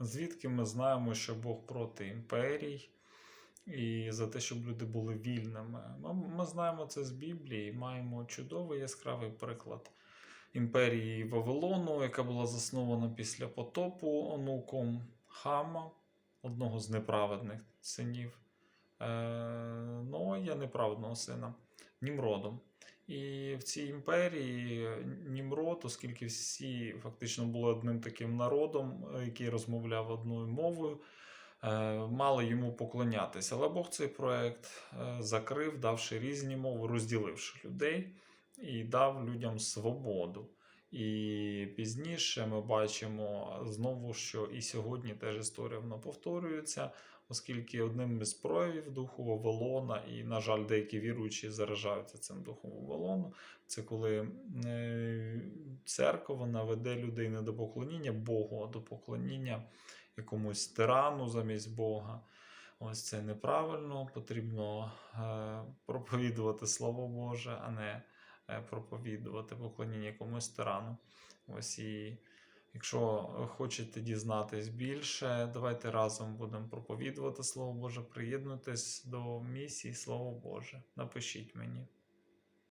Звідки ми знаємо, що Бог проти імперій і за те, щоб люди були вільними? Ми, знаємо це з Біблії, маємо чудовий яскравий приклад імперії Вавилону, яка була заснована після потопу онуком Хама, одного з неправедних синів е, Ноя, неправедного сина, Німродом. І в цій імперії Німрод, оскільки всі фактично були одним таким народом, е, який розмовляв одною мовою, е, мали йому поклонятися. Але Бог цей проект е, закрив, давши різні мови, розділивши людей і дав людям свободу. І пізніше ми бачимо знову, що і сьогодні теж історія вона повторюється, оскільки одним із проявів духу Вавилона, і, на жаль, деякі віруючі заражаються цим духом Вавилону, це коли е, церква вона веде людей не до поклоніння Богу, а до поклоніння якомусь тирану замість Бога. Ось це неправильно. Потрібно е, проповідувати Слово Боже, а не проповідувати поклоніння якомусь тирану. Ось і якщо хочете дізнатись більше, давайте разом будемо проповідувати Слово Боже, приєднуйтесь до місії Слово Боже. Напишіть мені.